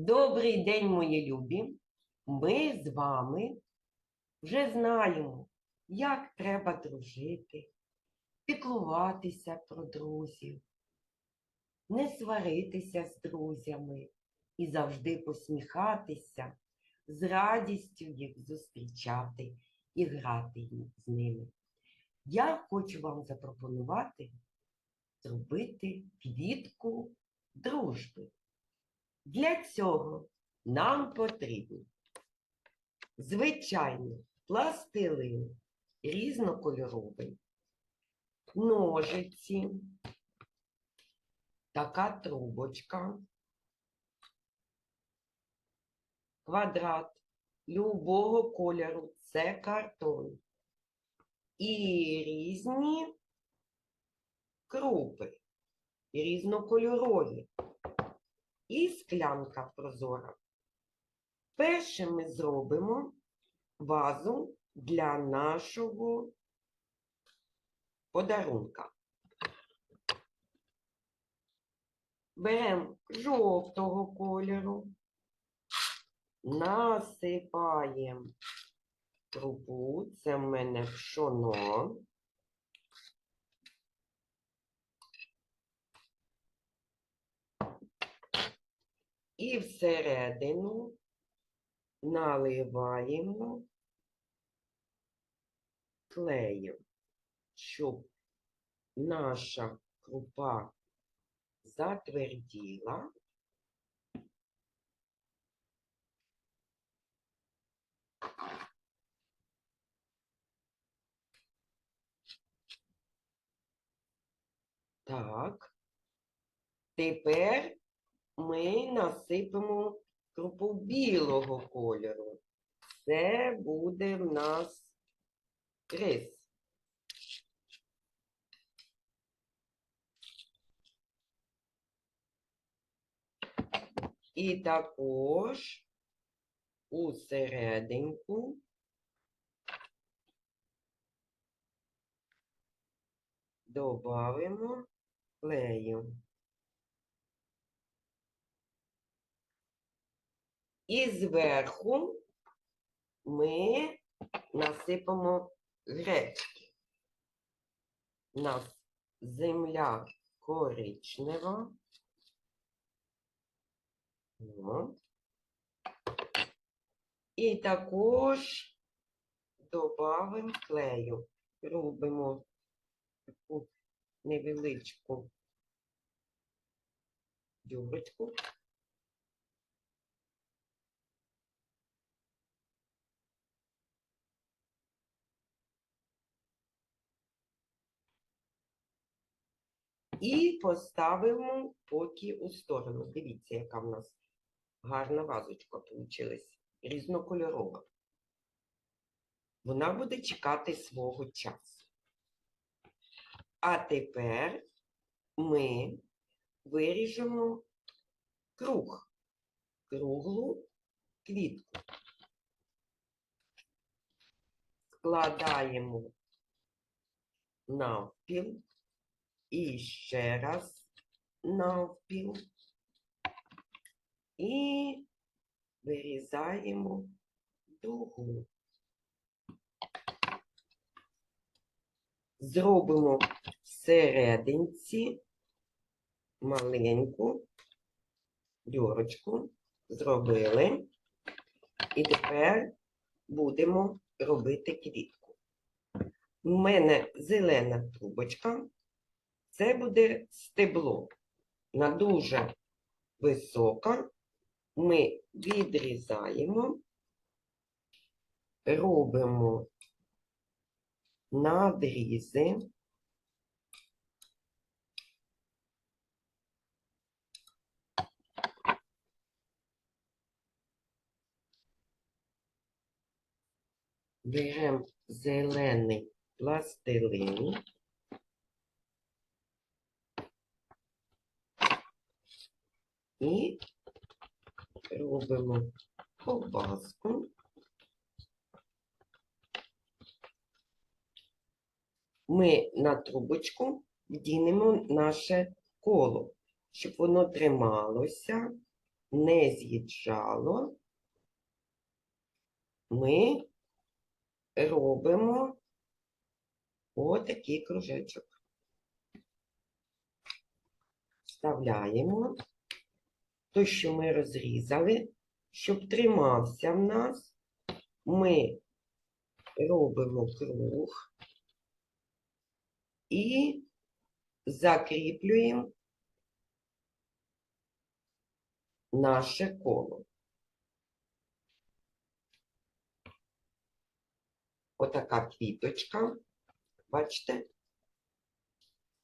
Добрий день, мої любі. Ми з вами вже знаємо, як треба дружити, піклуватися про друзів, не сваритися з друзями і завжди посміхатися, з радістю їх зустрічати і грати з ними. Я хочу вам запропонувати зробити квітку дружби. Для цього нам потрібно, звичайно, пластилин різнокольоровий, ножиці, така трубочка, квадрат любого кольору, це картон. І різні крупи, різнокольорові і склянка прозора. Перше ми зробимо вазу для нашого подарунка. Беремо жовтого кольору, насипаємо крупу, це в мене пшоно. І всередину наливаємо клеєм, щоб наша крупа затверділа. Так. Тепер ми насипемо крупу білого кольору. Це буде в нас рис. І також у серединку додаємо клею. І зверху ми насипемо гречки. У нас земля коричнева. І також додаємо клею. Робимо таку невеличку дюрочку. І поставимо поки у сторону. Дивіться, яка в нас гарна вазочка вийшла, різнокольорова. Вона буде чекати свого часу. А тепер ми виріжемо круг, круглу квітку. Складаємо навпіл. І ще раз навпіл. І вирізаємо дугу. Зробимо всерединці маленьку дьорочку. Зробили. І тепер будемо робити квітку. У мене зелена трубочка. Це буде стебло. На дуже висока. Ми відрізаємо, робимо надрізи. Беремо зелений пластилин. І робимо ковбаску. Ми на трубочку вдінемо наше коло, щоб воно трималося не з'їжджало, ми робимо отакий кружечок. Вставляємо то, що ми розрізали, щоб тримався в нас, ми робимо круг і закріплюємо наше коло. Отака квіточка, бачите,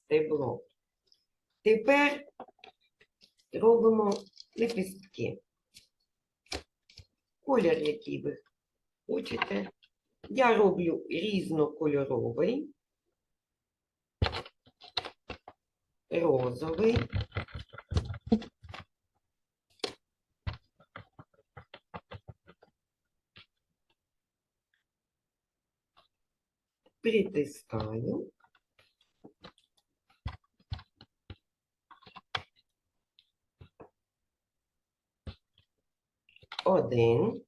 стебло. Тепер робимо лепістки. Колір, який ви хочете. Я роблю різнокольоровий, розовий. Притискаю. Один.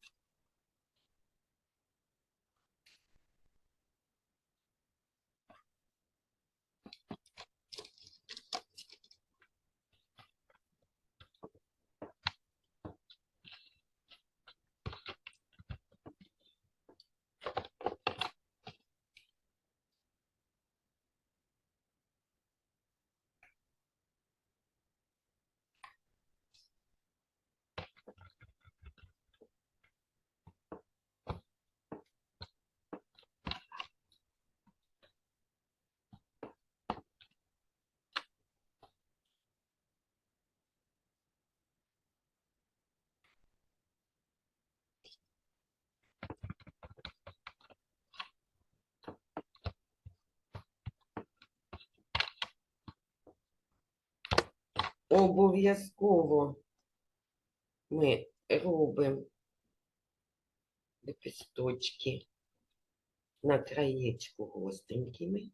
Обов'язково ми робимо лепесточки на краєчку гостренькими.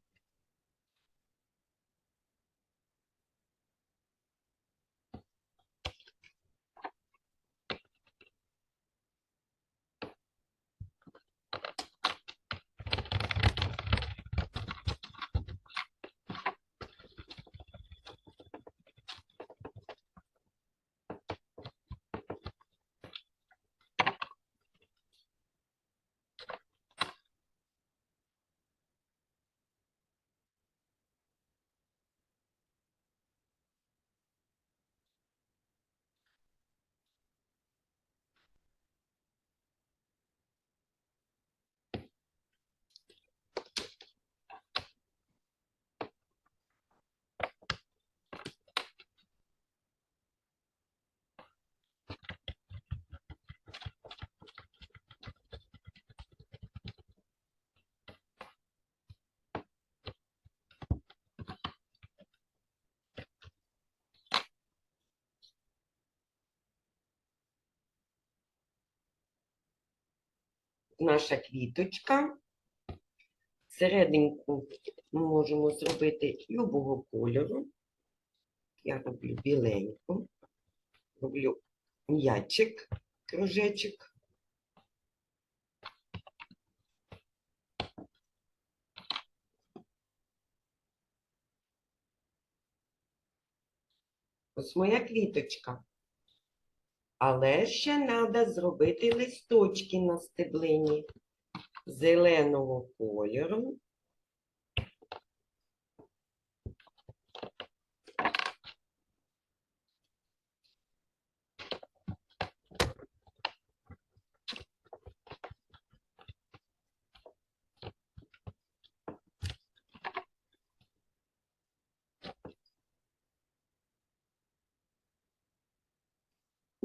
Наша квіточка. Серединку ми можемо зробити любого кольору. Я роблю біленьку, роблю м'ячик, кружечок. Ось моя квіточка. Але ще треба зробити листочки на стеблині зеленого кольору.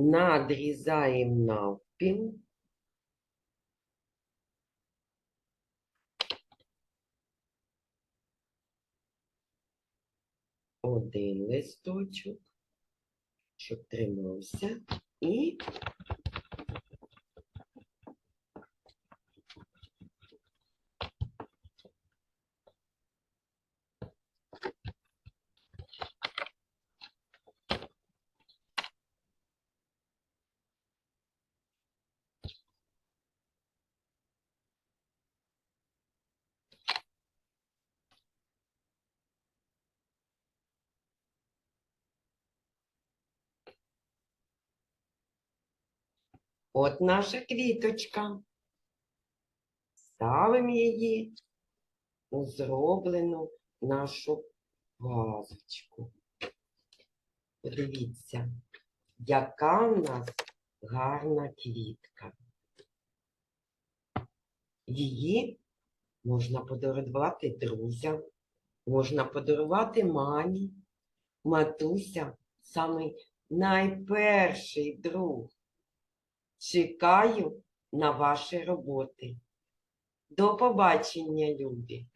Надрізаємо навпіл. Один листочок, щоб тримався, і От наша квіточка. Ставимо її у зроблену нашу вазочку. Подивіться, яка в нас гарна квітка. Її можна подарувати друзям, можна подарувати мамі. Матуся самий найперший друг. Чекаю на ваші роботи. До побачення, любі!